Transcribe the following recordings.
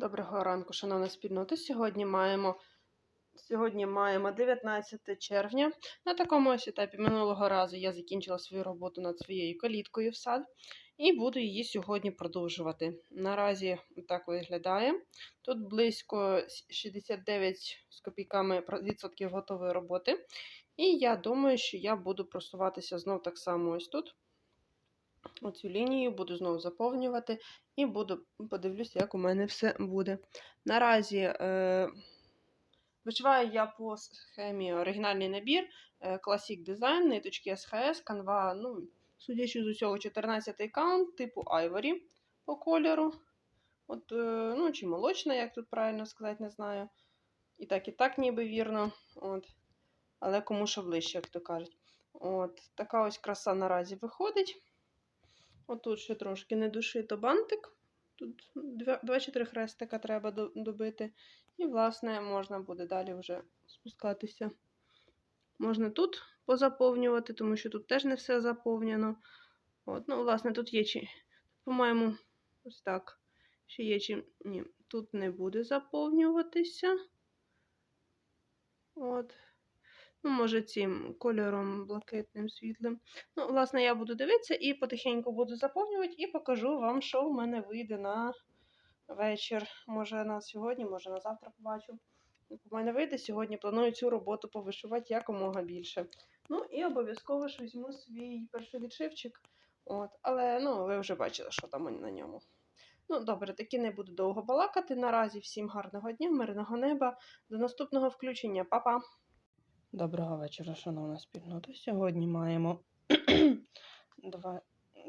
Доброго ранку, шановна спільнота. Сьогодні маємо, сьогодні маємо 19 червня. На такому ось етапі минулого разу я закінчила свою роботу над своєю каліткою в сад і буду її сьогодні продовжувати. Наразі так виглядає. Тут близько 69 з копійками відсотків готової роботи. І я думаю, що я буду просуватися знов так само ось тут. Оцю лінію буду знову заповнювати і буду подивлюся, як у мене все буде. Наразі е, вишиваю я по схемі оригінальний набір е, Classic Design, ниточки SHS, канва, ну, судячи з усього, 14 каунт, типу Ivory по кольору. От, е, ну, чи молочна, як тут правильно сказати, не знаю. І так, і так, ніби вірно. От. Але кому що ближче, як то кажуть. От, така ось краса наразі виходить. Отут ще трошки не дошито бантик. Тут 2 чи 3 хрестика треба добити. І, власне, можна буде далі вже спускатися. Можна тут позаповнювати, тому що тут теж не все заповнено. От, ну, власне, тут є чи, по-моєму, ось так. Ще є чим. Ні, тут не буде заповнюватися. От. Ну, може, цим кольором блакитним, світлим. Ну, власне, я буду дивитися і потихеньку буду заповнювати, і покажу вам, що в мене вийде на вечір. Може на сьогодні, може на завтра побачу. У мене вийде сьогодні, планую цю роботу повишивати якомога більше. Ну і обов'язково ж візьму свій перший відшивчик. От, але ну, ви вже бачили, що там на ньому. Ну, добре, таки не буду довго балакати. Наразі всім гарного дня, мирного неба. До наступного включення. Па-па! Доброго вечора, шановна спільнота. Сьогодні маємо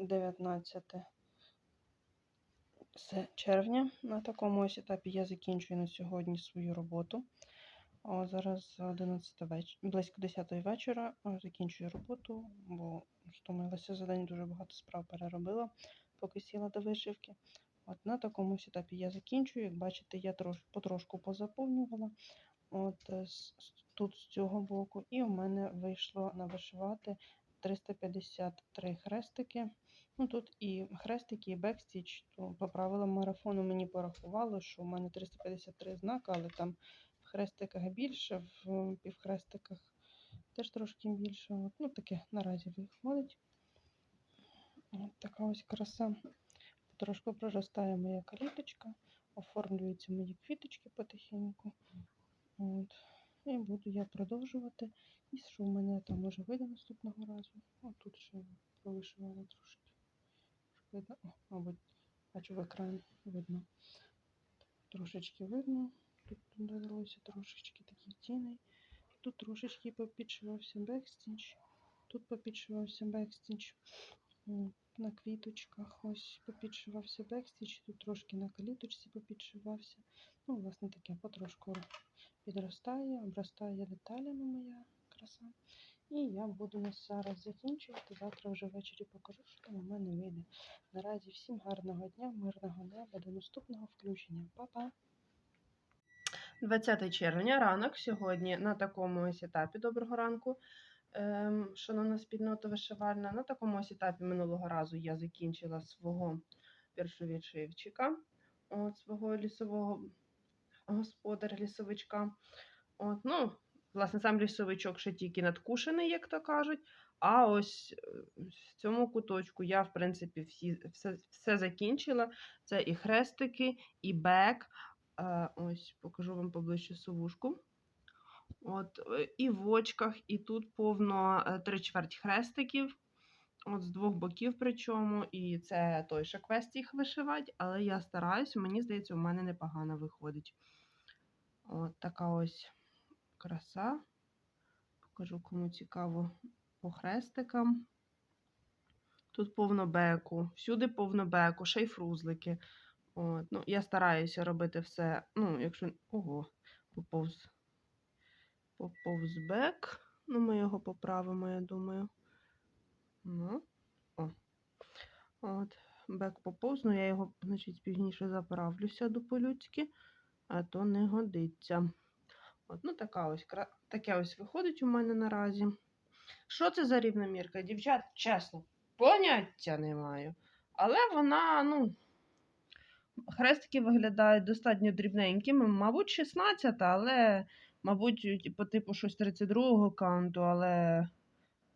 19 червня. На такому ось етапі я закінчую на сьогодні свою роботу. О, зараз 11 веч... близько 10 вечора закінчую роботу, бо втомилася за день, дуже багато справ переробила, поки сіла до вишивки. От на такому етапі я закінчую. Як бачите, я трош... потрошку позаповнювала. От е, тут з цього боку, і у мене вийшло навишивати 353 хрестики. Ну тут і хрестики, і бекстіч. По правилам марафону мені порахувало, що у мене 353 знака, але там в хрестиках більше, в півхрестиках теж трошки більше. От, ну таке наразі виходить. От така ось краса. Трошки проростає моя каліточка, оформлюються мої квіточки потихеньку. От. І буду я продовжувати. І що в мене там може вийде наступного разу. О, тут ще повишивала трошки. Видно? О, мабуть, бачу в екрані видно. Трошечки видно. Тут додалося трошечки такі тіни. Тут трошечки попідшивався бекстіч. Тут попідшивався бекстіч. М, На квіточках ось попідшивався бекстіч. Тут трошки на каліточці попідшивався. Ну, власне, таке потрошку підростає, обростає деталями моя краса. І я буду зараз закінчувати. Завтра вже ввечері покажу, що там у мене вийде. Наразі всім гарного дня, мирного неба, до наступного включення. Па-па! 20 червня, ранок сьогодні на такому ось етапі. Доброго ранку. Ем, шановна спільнота вишивальна, на такому ось етапі минулого разу я закінчила свого першовідшивчика, от свого лісового господар лісовичка. От, ну, власне, сам лісовичок ще тільки надкушений, як то кажуть. А ось е, в цьому куточку я, в принципі, всі, все, все закінчила. Це і хрестики, і бек. Е, ось покажу вам поближче совушку. От, е, і в очках, і тут повно е, три чверть хрестиків. От з двох боків, причому, і це той ще квест їх вишивати, але я стараюсь, мені здається, у мене непогано виходить. От така ось краса. Покажу, кому цікаво по хрестикам. Тут повно беку, всюди повно беку, ще й фрузлики. От, ну, я стараюся робити все. Ну, якщо. Ого, поповз. Поповз бек. Ну, ми його поправимо, я думаю. Ну, о. От, бек поповз, ну я його, значить, пізніше заправлюся до по-людськи, а то не годиться. От, ну, така ось, таке ось виходить у мене наразі. Що це за рівномірка? Дівчат, чесно, поняття не маю. Але вона, ну, Хрестики виглядають достатньо дрібненькими, мабуть, 16, але, мабуть, по типу щось 32-го каунту, але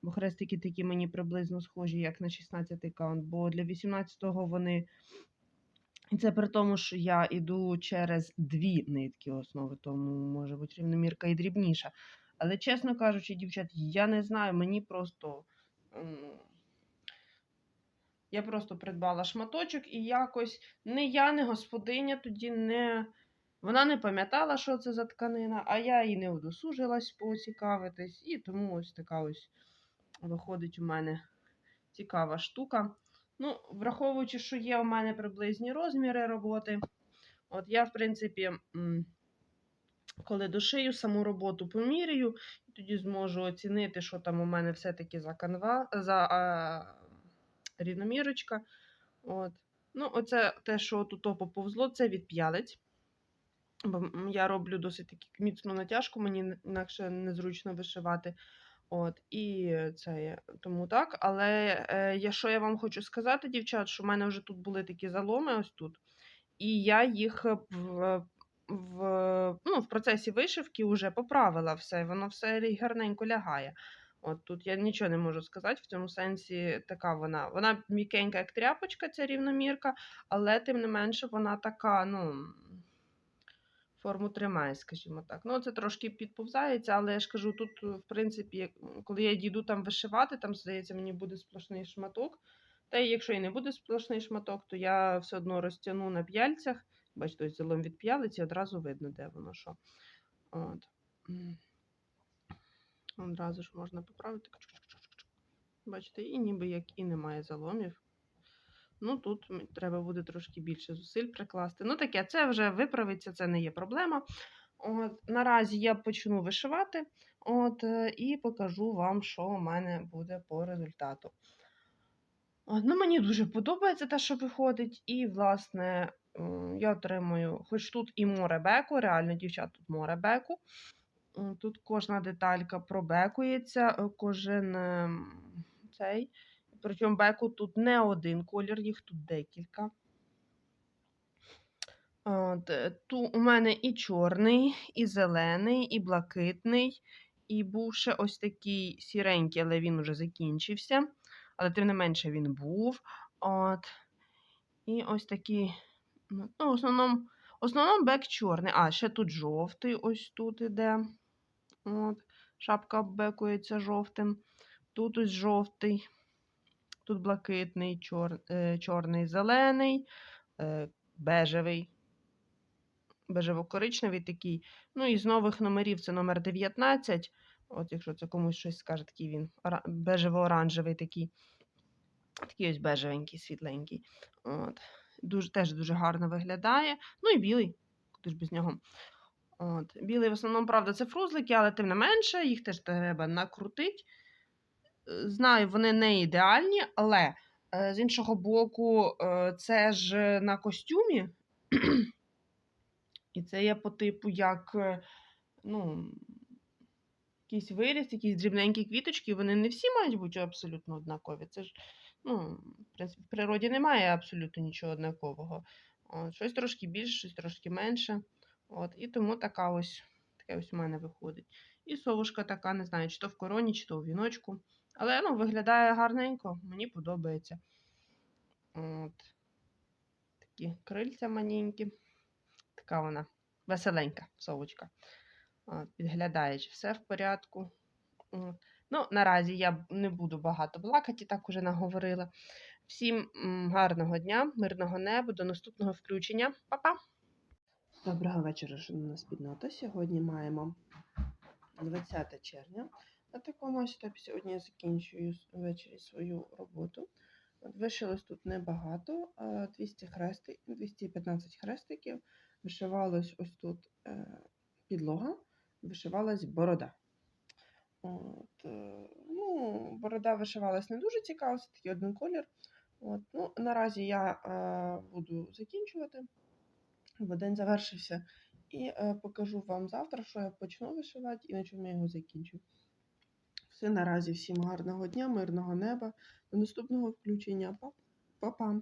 бо хрестики такі мені приблизно схожі, як на 16-й каунт, бо для 18-го вони. І це при тому, що я йду через дві нитки основи, тому може бути рівномірка і дрібніша. Але, чесно кажучи, дівчат, я не знаю, мені просто. Я просто придбала шматочок і якось не я, не господиня тоді не. Вона не пам'ятала, що це за тканина, а я і не удосужилась поцікавитись. І тому ось така ось виходить у мене цікава штука. Ну, враховуючи, що є у мене приблизні розміри роботи, от я, в принципі, коли дошию саму роботу поміряю, тоді зможу оцінити, що там у мене все-таки за канва, за а, рівномірочка. От. Ну, оце те, що тут поповзло, це від п'ялиць. Бо я роблю досить таки міцну натяжку, мені інакше незручно вишивати. От, і це є тому так. Але е, я, що я вам хочу сказати, дівчат, що в мене вже тут були такі заломи, ось тут. І я їх в, в, ну, в процесі вишивки вже поправила все, воно все гарненько лягає. От тут я нічого не можу сказати, в цьому сенсі така вона. Вона м'якенька, як тряпочка, ця рівномірка, але тим не менше вона така, ну. Форму тримає, скажімо так. Ну, це трошки підповзається, але я ж кажу, тут, е, в принципі, коли я дійду там вишивати, там, здається, мені буде сплошний шматок. Та й якщо і не буде сплошний шматок, то я все одно розтягну на п'яльцях. Бачите, ось залом від п'ялиці, одразу видно, де воно що. От. Одразу ж можна поправити. Бачите, і ніби як і немає заломів. Ну, тут треба буде трошки більше зусиль прикласти. Ну, таке, це вже виправиться, це не є проблема. От, наразі я почну вишивати от, е, і покажу вам, що у мене буде по результату. От, ну, мені дуже подобається те, що виходить, і, власне, я отримую, хоч тут і море беку, реально, дівчат, тут море беку. Тут кожна деталька пробекується, е, кожен ем, цей. Причому беку тут не один колір, їх тут декілька. От, е, ту у мене і чорний, і зелений, і блакитний, і був ще ось такий сіренький, але він уже закінчився. Але тим не менше він був. От. І ось такий. Ну, в основному, основному бек чорний. А, ще тут жовтий, ось тут іде. От. Шапка оббекується жовтим. Тут ось жовтий, тут блакитний, чор, е, чорний, зелений, е, бежевий, бежево-коричневий такий. Ну і з нових номерів це номер 19. От, якщо це комусь щось скаже, такий він ора- бежево-оранжевий такий. Такий ось бежевенький, світленький. От. Дуже, теж дуже гарно виглядає. Ну і білий, куди ж без нього. От. Білий в основному, правда, це фрузлики, але тим не менше, їх теж треба накрутити. Е, Знаю, вони не ідеальні, але е, з іншого боку, е, це ж на костюмі. І це є по типу як ну, якийсь виріс, якісь дрібненькі квіточки, вони не всі мають бути абсолютно однакові. Це ж, ну, в принципі, в природі немає абсолютно нічого однакового. От, щось трошки більше, щось трошки менше. От, і тому така ось, таке ось у мене виходить. І совушка така, не знаю, чи то в короні, чи то в віночку. Але ну, виглядає гарненько, мені подобається. От. Такі крильця маленькі. Така вона веселенька совочка. От, підглядає, все в порядку. От. Ну, наразі я не буду багато балакати, так уже наговорила. Всім гарного дня, мирного неба, до наступного включення. Па-па! Доброго вечора, шановна спільнота. Сьогодні маємо 20 червня. На такому етапі сьогодні я закінчую ввечері свою роботу. От вишилось тут небагато, 200 хрести, 215 хрестиків. Вишивалась ось тут е, підлога, вишивалась борода. От, е, ну, борода вишивалась не дуже цікаво, це такий один колір. От, ну, наразі я е, буду закінчувати бо день завершився. І е, покажу вам завтра, що я почну вишивати і на чому я його закінчу. Все наразі, всім гарного дня, мирного неба. До наступного включення. Па- Па-па!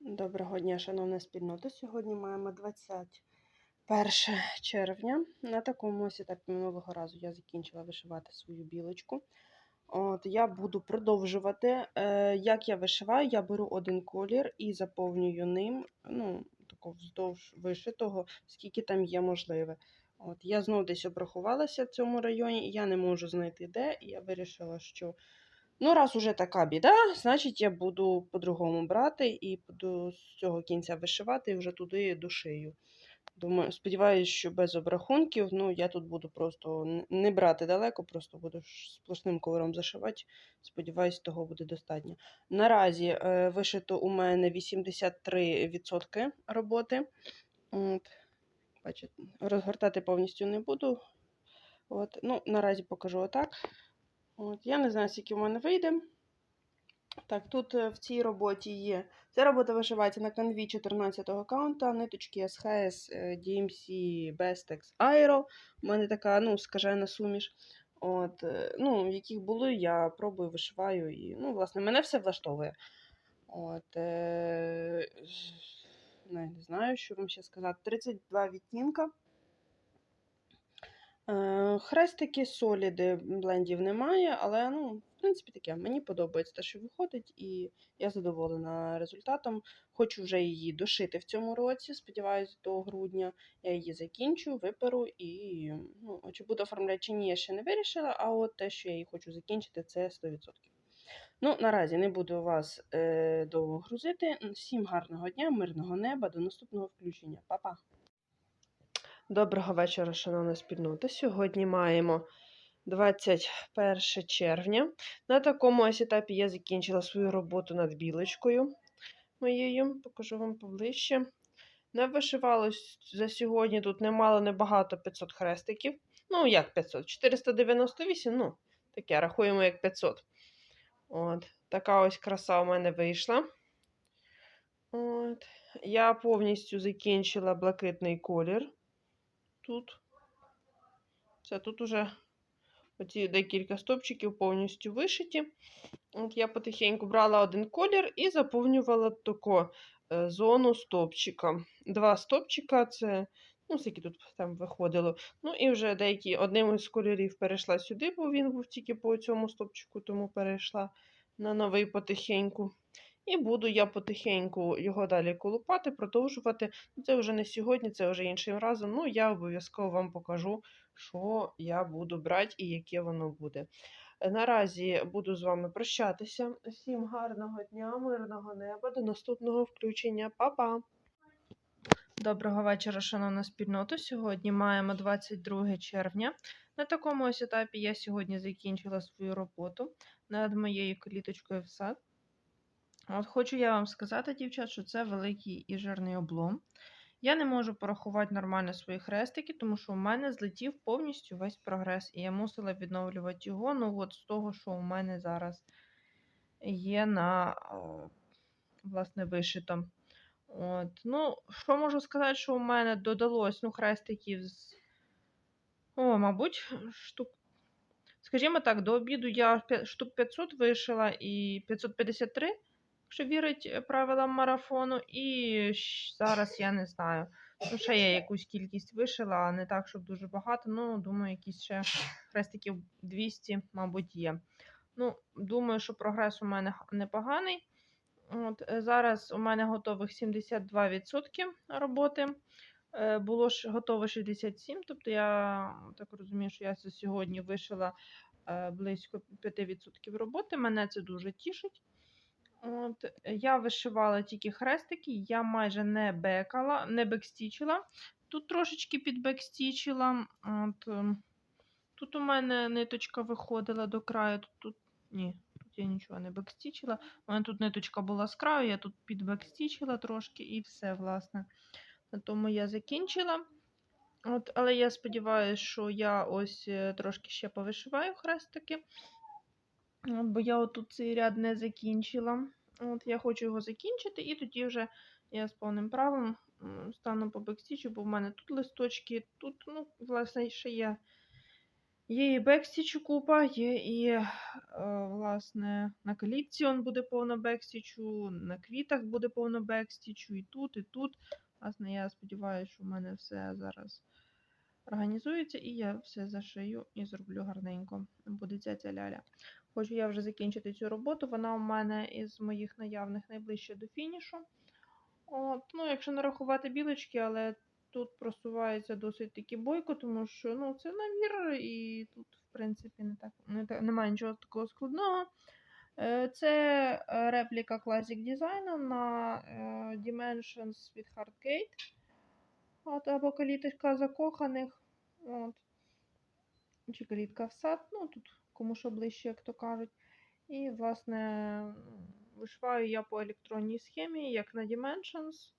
Доброго дня, шановна спільнота. Сьогодні маємо 21 червня. На такому ось етапі минулого разу я закінчила вишивати свою білочку. От, я буду продовжувати. Е, як я вишиваю, я беру один колір і заповнюю ним, ну, тако вздовж вишитого, скільки там є можливе. От, я знову десь обрахувалася в цьому районі, і я не можу знайти де. І я вирішила, що Ну, раз уже така біда, значить я буду по-другому брати і буду з цього кінця вишивати і вже туди дошию. Думаю, сподіваюся, що без обрахунків, ну, я тут буду просто не брати далеко, просто буду сплошним ковром зашивати. Сподіваюсь, того буде достатньо. Наразі е, вишито у мене 83% роботи. От, бачите, розгортати повністю не буду. От, ну, наразі покажу отак. От, я не знаю, скільки в мене вийде. Так, тут е, в цій роботі є. Ця робота вишивається на канві 14 аккаунта, ниточки SHS, е, DMC, Bestex, Aero. У мене така, ну, скажена суміш. От, е, ну, яких були, я пробую, вишиваю і, ну, власне, мене все влаштовує. От, е, не, не знаю, що вам ще сказати. 32 відтінка. Е, Хрестики, соліди, блендів немає, але ну, в принципі таке. Мені подобається те, що виходить, і я задоволена результатом. Хочу вже її дошити в цьому році. Сподіваюсь, до грудня я її закінчу, виперу і ну, чи буду оформляти чи ні, я ще не вирішила. А от те, що я її хочу закінчити, це 100%. Ну, наразі не буду вас е, довго грузити. Всім гарного дня, мирного неба, до наступного включення. Па-па! Доброго вечора, шановна спільнота. Сьогодні маємо 21 червня. На такому ось етапі я закінчила свою роботу над білочкою моєю. Покажу вам поближче. Не вишивалось за сьогодні, тут немало небагато 500 хрестиків. Ну, як 500? 498, ну, таке, рахуємо як 500. От, така ось краса у мене вийшла. От. Я повністю закінчила блакитний колір тут. Це тут уже оці декілька стопчиків повністю вишиті. От я потихеньку брала один колір і заповнювала таку е, зону стопчика. Два стопчика це, ну, скільки тут там виходило. Ну, і вже деякі одним із кольорів перейшла сюди, бо він був тільки по цьому стопчику, тому перейшла на новий потихеньку. І буду я потихеньку його далі колупати, продовжувати. Це вже не сьогодні, це вже іншим разом. Ну, я обов'язково вам покажу, що я буду брати і яке воно буде. Наразі буду з вами прощатися. Всім гарного дня, мирного неба, до наступного включення. Па-па! Доброго вечора, шановна спільнота. Сьогодні маємо 22 червня. На такому ось етапі я сьогодні закінчила свою роботу над моєю кліточкою в сад. От хочу я вам сказати, дівчат, що це великий і жирний облом. Я не можу порахувати нормально свої хрестики, тому що у мене злетів повністю весь прогрес, і я мусила відновлювати його. Ну, от з того, що у мене зараз є на власне вишито. От. Ну, що можу сказати, що у мене додалось ну, хрестиків з. О, мабуть, штук. Скажімо так, до обіду я штук 500 вишила і 553 якщо вірить е, правилам марафону. І зараз я не знаю. Ну, ще я якусь кількість вишила, а не так, щоб дуже багато. Ну, думаю, якісь ще хрестиків 200, мабуть, є. Ну, думаю, що прогрес у мене непоганий. От, е, зараз у мене готових 72% роботи. Е, Було ж готово 67, тобто я так розумію, що я сьогодні вишила е, близько 5% роботи. Мене це дуже тішить. От, я вишивала тільки хрестики, я майже не бекала, не бекстічила. Тут трошечки підбекстічила. От, ем, тут у мене ниточка виходила до краю. Тут, тут ні, я нічого не бекстічила. У мене тут ниточка була з краю, я тут підбекстічила трошки і все, власне. На тому я закінчила. От, але я сподіваюся, що я ось е, трошки ще повишиваю хрестики. От, бо я отут цей ряд не закінчила. От, я хочу його закінчити, і тоді вже я з повним правом стану по бекстічу, бо в мене тут листочки, тут, ну, власне, ще є Є і бекстічу купа, є і, е, власне, на калітці он буде повно бекстічу, на квітах буде повно бекстічу, і тут, і тут. Власне, я сподіваюся, що в мене все зараз організується, і я все зашию і зроблю гарненько. Буде ця ця ляля. Хочу я вже закінчити цю роботу. Вона у мене із моїх наявних найближче до фінішу. От, ну, якщо не рахувати білочки, але тут просувається досить таки бойко, тому що ну, це набір, і тут, в принципі, не так, не, та- немає нічого такого складного. Е, Це е, репліка Classic Design на е, Dimensions від Hardgate. От, або каліточка закоханих. От. Чи калітка в сад, ну тут кому що ближче, як то кажуть. І, власне, вишиваю я по електронній схемі, як на Dimensions,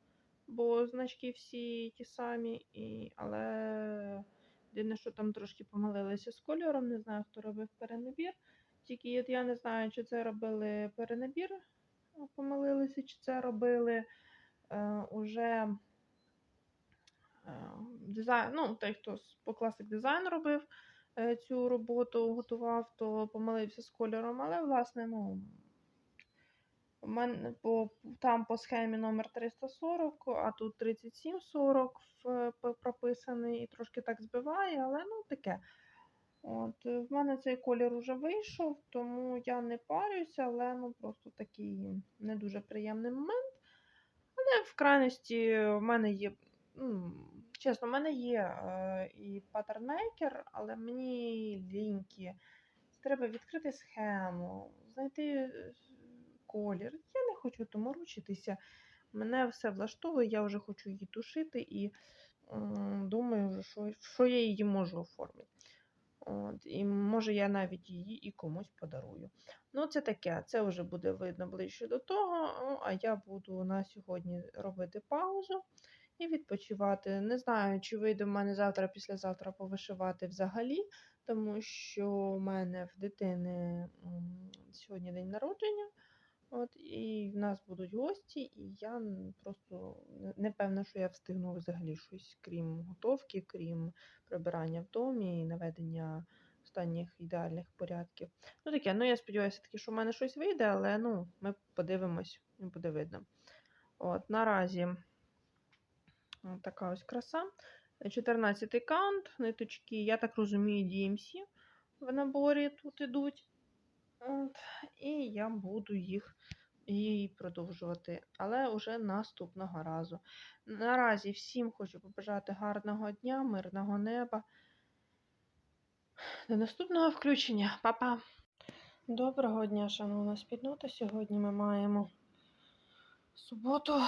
бо значки всі ті самі, і... але єдине, що там трошки помилилися з кольором, не знаю, хто робив перенабір. Тільки я не знаю, чи це робили перенабір, помилилися, чи це робили е, уже е, дизайн, ну, той, хто по Classic Design робив е, цю роботу, готував, то помилився з кольором, але, власне, ну. У мене по, там по схемі номер 340, а тут 3740 в- прописаний і трошки так збиває, але ну таке. От, в мене цей колір уже вийшов, тому я не парюся, але ну просто такий не дуже приємний момент. Але в крайності в мене є, ну, чесно, в мене є е, і паттернмейкер, але мені ліньки. Треба відкрити схему, знайти колір. Я не хочу тому ручитися. Мене все влаштовує, я вже хочу її тушити і думаю, що, що я її можу оформити. От, і може я навіть її і комусь подарую. Ну, це таке, це вже буде видно ближче до того. А я буду на сьогодні робити паузу і відпочивати. Не знаю, чи вийде в мене завтра, післязавтра повишивати взагалі, тому що в мене в дитини сьогодні день народження. От, і в нас будуть гості, і я просто не- певна, що я встигну взагалі щось, крім готовки, крім прибирання в домі і наведення останніх ідеальних порядків. Ну таке, ну я сподіваюся таки, що в мене щось вийде, але ну, ми подивимось буде видно. От, наразі така ось краса. 14 й каунт, ниточки, я так розумію, DMC в наборі тут ідуть. От, і я буду їх і продовжувати, але уже наступного разу. Наразі всім хочу побажати гарного дня, мирного неба. До наступного включення. Па-па! Доброго дня, шановна спільнота. Сьогодні ми маємо суботу,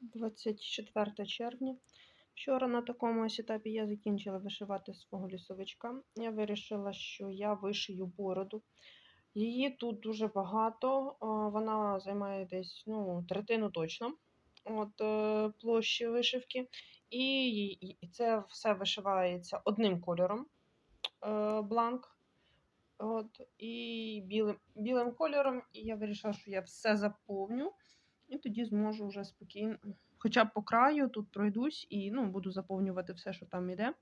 24 червня. Вчора на такому ось етапі я закінчила вишивати свого лісовичка. Я вирішила, що я вишию бороду. Її тут дуже багато. Вона займає десь ну, третину точно от, е, площі вишивки. І, це все вишивається одним кольором е, бланк. От, і білим, білим кольором. І я вирішила, що я все заповню. І тоді зможу вже спокійно, хоча б по краю тут пройдусь і ну, буду заповнювати все, що там іде.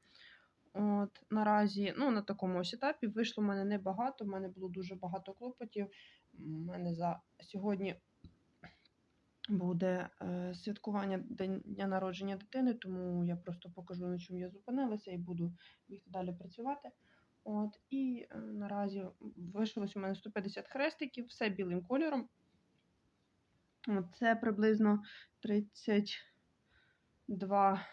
От, наразі, ну, на такому ось етапі вийшло в мене небагато, в мене було дуже багато клопотів. У мене за сьогодні буде е, святкування дня народження дитини, тому я просто покажу, на чому я зупинилася, і буду бігти далі працювати. От, і е, наразі вишилось у мене 150 хрестиків, все білим кольором. От, це приблизно 32,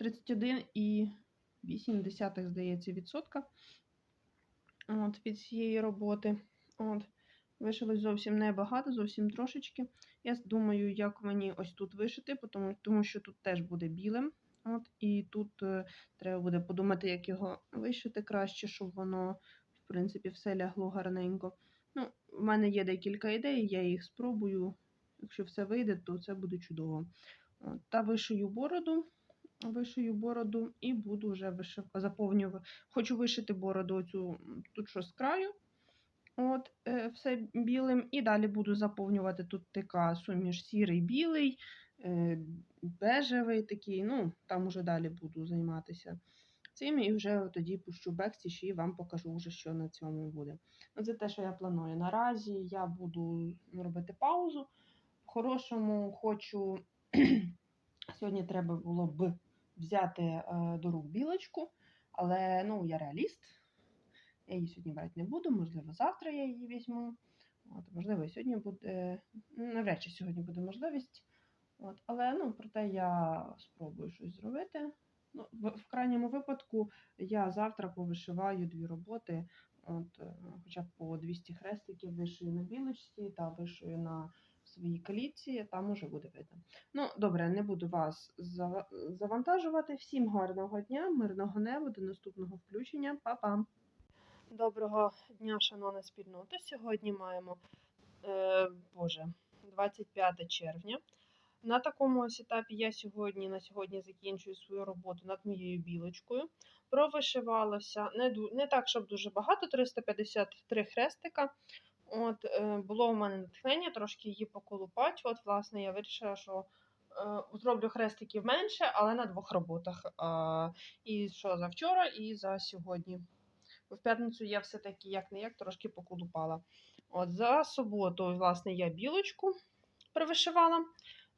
31,8, здається, відсотка от, від цієї роботи. От. Вишилось зовсім небагато, зовсім трошечки. Я думаю, як мені ось тут вишити, тому, тому що тут теж буде білим. От, і тут е, треба буде подумати, як його вишити краще, щоб воно, в принципі, все лягло гарненько. Ну, в мене є декілька ідей, я їх спробую. Якщо все вийде, то це буде чудово. От, та вишию бороду, вишию бороду і буду вже вишив... заповнювати. Хочу вишити бороду оцю тут що з краю. От, е, все білим. І далі буду заповнювати тут така суміш сірий, білий, е, бежевий такий. Ну, там уже далі буду займатися цим і вже тоді пущу бекстіч і вам покажу вже, що на цьому буде. Ну, це те, що я планую. Наразі я буду робити паузу. По-хорошому хочу. Сьогодні треба було б взяти е, до рук білочку, але ну, я реаліст. Я її сьогодні брати не буду, можливо, завтра я її візьму. От, можливо, сьогодні буде. Навряд чи сьогодні буде можливість. От, але ну, проте я спробую щось зробити. Ну, в, в крайньому випадку я завтра повишиваю дві роботи, от, е, хоча б по 200 хрестиків вишию на білочці та вишию на своїй калітці, там уже буде видно. Ну, добре, не буду вас завантажувати. Всім гарного дня, мирного неба, до наступного включення. Па-па! Доброго дня, шановна спільнота. Сьогодні маємо е, Боже, 25 червня. На такому ось етапі я сьогодні на сьогодні закінчую свою роботу над моєю білочкою. Провишивалося не, не так, щоб дуже багато, 353 хрестика. От, е, було у мене натхнення трошки її поколупати. От, власне, я вирішила, що е, зроблю хрестиків менше, але на двох роботах. І що за вчора, і за сьогодні. Бо В п'ятницю я все-таки як не як трошки поколупала. От за суботу, власне, я білочку привишивала.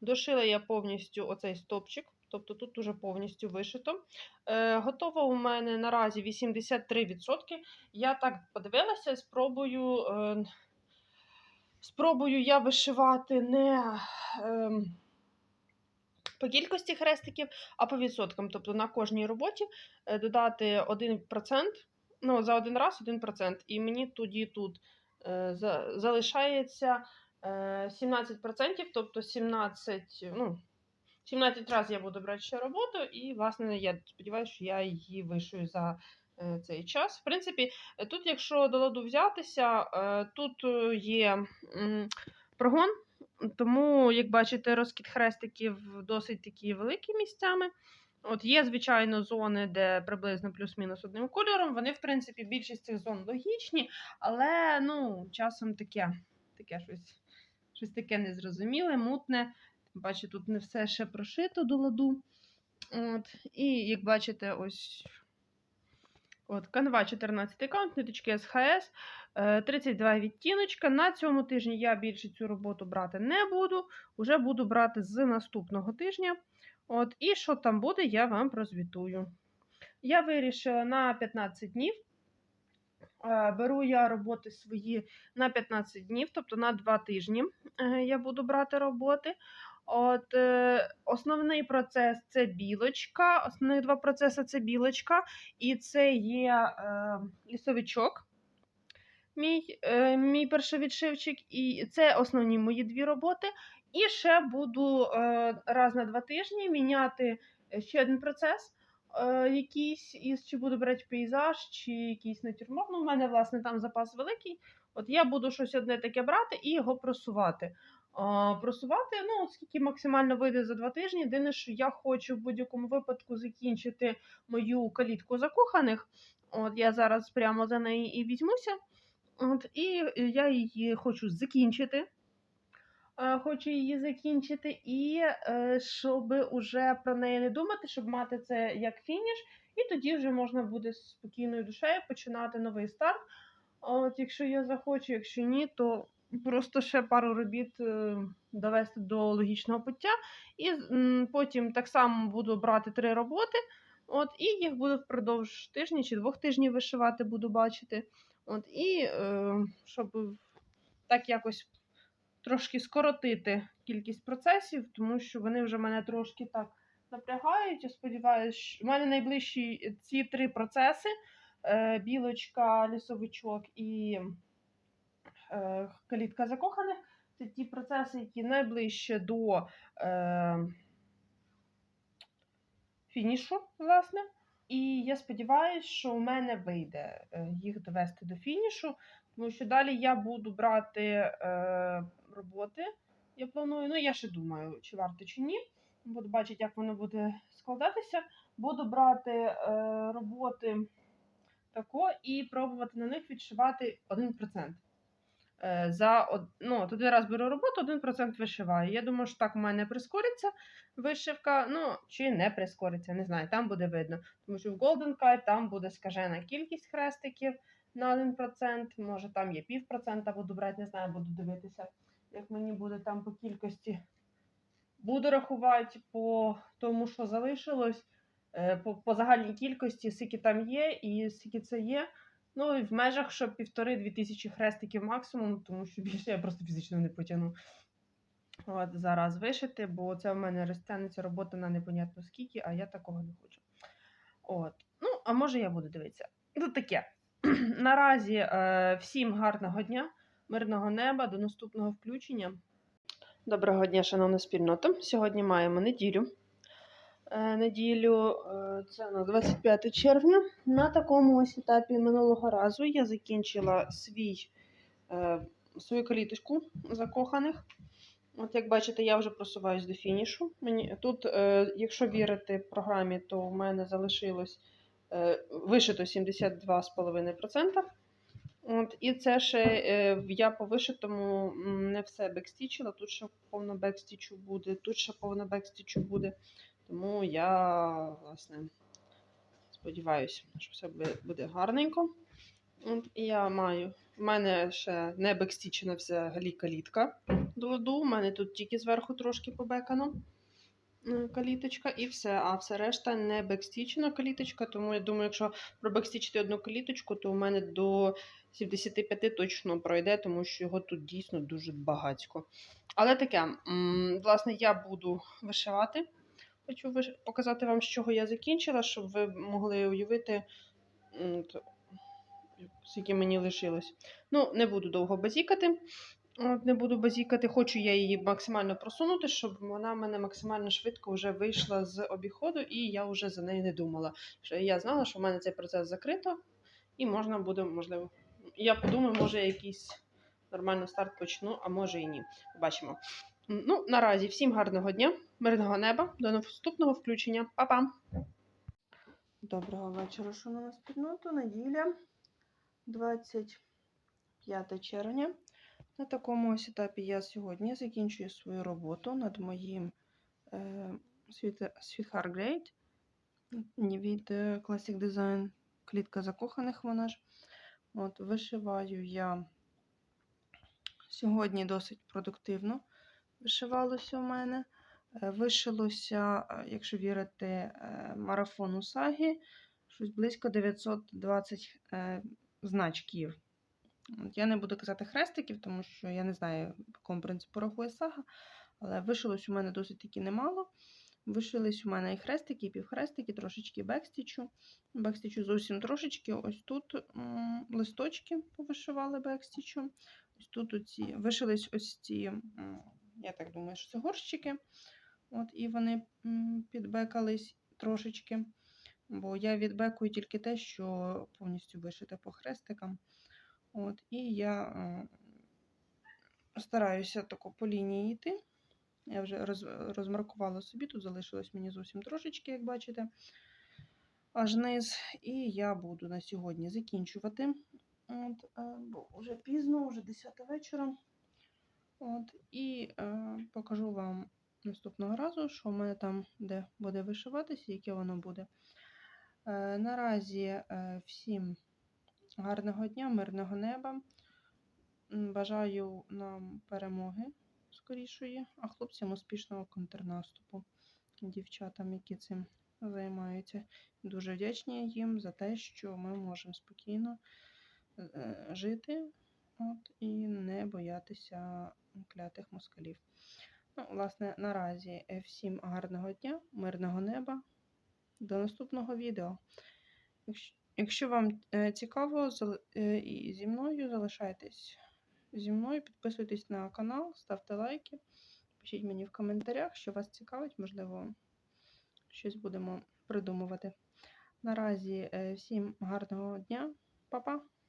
Дошила я повністю оцей стопчик, тобто тут уже повністю вишито. Е, готово у мене наразі 83%. Я так подивилася, спробую, е, спробую я вишивати не е, по кількості хрестиків, а по відсоткам. Тобто на кожній роботі е, додати 1%, ну, за один раз 1%. І мені тоді тут е, за, залишається е, 17%, тобто 17, ну, 17 разів я буду брати ще роботу, і, власне, я сподіваюся, що я її вишию за е, цей час. В принципі, тут, якщо до ладу взятися, е, тут е, є прогон, тому, як бачите, розкид хрестиків досить такі великі місцями. От є, звичайно, зони, де приблизно плюс-мінус одним кольором. Вони, в принципі, більшість цих зон логічні, але ну, часом таке, таке щось, щось таке незрозуміле, мутне. Тим тут не все ще прошито до ладу. От, і як бачите, ось от, канва 14 аккаунт, ниточки СХС, е, 32 відтіночка. На цьому тижні я більше цю роботу брати не буду. Уже буду брати з наступного тижня. От, і що там буде, я вам прозвітую. Я вирішила на 15 днів. Е, Беру я роботи свої на 15 днів, тобто на 2 тижні е, я буду брати роботи. От, е, основний процес це білочка. Основні два процеси це білочка, і це є е, лісовичок. Мій, е, мій перший відшивчик, і це основні мої дві роботи. І ще буду е, раз на два тижні міняти ще один процес. Е, якийсь із чи буду брати пейзаж, чи якийсь натюрморт. Ну, у мене, власне, там запас великий. От я буду щось одне таке брати і його просувати. Просувати, ну, скільки максимально вийде за два тижні. Єдине, що я хочу в будь-якому випадку закінчити мою калітку закоханих. От я зараз прямо за неї і візьмуся. От, і я її хочу закінчити. Е, Хочу її закінчити, і е, щоб уже про неї не думати, щоб мати це як фініш, і тоді вже можна буде з спокійною душею починати новий старт. От, якщо я захочу, якщо ні, то просто ще пару робіт е, довести до логічного пуття. І потім так само буду брати три роботи. От, і їх буду впродовж тижня чи двох тижнів вишивати, буду бачити. От, і е, щоб так якось трошки скоротити кількість процесів, тому що вони вже мене трошки так напрягають. Я сподіваюся, в мене найближчі ці три процеси: е, білочка, лісовичок і калітка закоханих. Це ті процеси, які найближче до е, фінішу, власне. І я сподіваюся, що у мене вийде е, їх довести до фінішу, тому що далі я буду брати е, роботи. Я планую, ну я ще думаю, чи варто, чи ні. Буду бачити, як воно буде складатися. Буду брати е, роботи тако і пробувати на них відшивати 1%. Е, за ну, от один раз беру роботу, 1% вишиваю. Я думаю, що так у мене прискориться вишивка, ну, чи не прискориться, не знаю, там буде видно. Тому що в Golden Kite там буде скажена кількість хрестиків на 1%, може там є пів процента, буду брати, не знаю, буду дивитися, як мені буде там по кількості. Буду рахувати по тому, що залишилось, е, по, по загальній кількості, скільки там є і скільки це є. Ну, і в межах, що півтори-дві тисячі хрестиків максимум, тому що більше я просто фізично не потягну. От зараз вишити, бо це в мене розтягнеться робота на непонятно скільки, а я такого не хочу. От. Ну, а може я буду дивитися. Ну, таке. Наразі е, всім гарного дня, мирного неба, до наступного включення. Доброго дня, шановна спільнота. Сьогодні маємо неділю. Е, неділю е, це у нас 25 червня. На такому ось етапі минулого разу я закінчила свій, е, свою каліточку закоханих. От як бачите, я вже просуваюсь до фінішу. Мені тут, якщо вірити програмі, то в мене залишилось вишито 72,5%. От, і це ще е, я по вишитому не все бекстічила. Тут ще повно бекстічу буде, тут ще повно бекстічу буде. Тому я, власне, сподіваюся, що все буде, гарненько. От, і я маю. В мене ще не бекстічена взагалі калітка до ладу. У мене тут тільки зверху трошки побекано е, каліточка, і все. А все решта не бекстічена каліточка. Тому я думаю, якщо пробекстічити одну каліточку, то у мене до 75 точно пройде, тому що його тут дійсно дуже багатько. Але таке, власне, я буду вишивати. Хочу показати вам, з чого я закінчила, щоб ви могли уявити, скільки мені лишилось. Ну, не буду довго базікати. От, не буду базікати, хочу я її максимально просунути, щоб вона мене максимально швидко вже вийшла з обіходу, і я вже за нею не думала. Я знала, що в мене цей процес закрито, і можна буде, можливо. Я подумаю, може, якийсь нормальний старт почну, а може і ні. Побачимо. Ну, наразі всім гарного дня, мирного неба, до наступного включення. Па-па! Доброго вечора, шановна спільнота. Неділя, 25 червня. На такому ось етапі я сьогодні закінчую свою роботу над моїм е, Sweet- Sweetheart Grade від е, Classic Design. Клітка закоханих вона ж. От, вишиваю я сьогодні досить продуктивно вишивалося у мене. Е, Вишилося, е, якщо вірити, е, марафону сагі, щось близько 920 е, значків. Я не буду казати хрестиків, тому що я не знаю, по якому принципу рахує сага, але вишилось у мене досить таки немало. Вишились у мене і хрестики, і півхрестики, трошечки бекстічу. Бекстічу зовсім трошечки. Ось тут листочки повишивали бекстічу. Ось тут оці, вишились ось ці, я так думаю, що це горщики. От, і вони підбекались трошечки. Бо я відбекую тільки те, що повністю вишите по хрестикам. От, і я е, стараюся тако по лінії йти. Я вже роз, розмаркувала собі, тут залишилось мені зовсім трошечки, як бачите, аж низ. І я буду на сьогодні закінчувати. От, е, бо вже пізно, вже 10 вечора. От, і е, покажу вам наступного разу, що в мене там де буде вишиватися, яке воно буде. Е, наразі е, всім гарного дня, мирного неба. Бажаю нам перемоги скорішої, а хлопцям успішного контрнаступу, дівчатам, які цим займаються. Дуже вдячні їм за те, що ми можемо спокійно е, жити от, і не боятися клятих москалів. Ну, власне, наразі всім гарного дня, мирного неба. До наступного відео. Якщо, вам е, цікаво е, зі мною, залишайтесь зі мною, підписуйтесь на канал, ставте лайки, пишіть мені в коментарях, що вас цікавить, можливо, щось будемо придумувати. Наразі е, всім гарного дня, Па-па!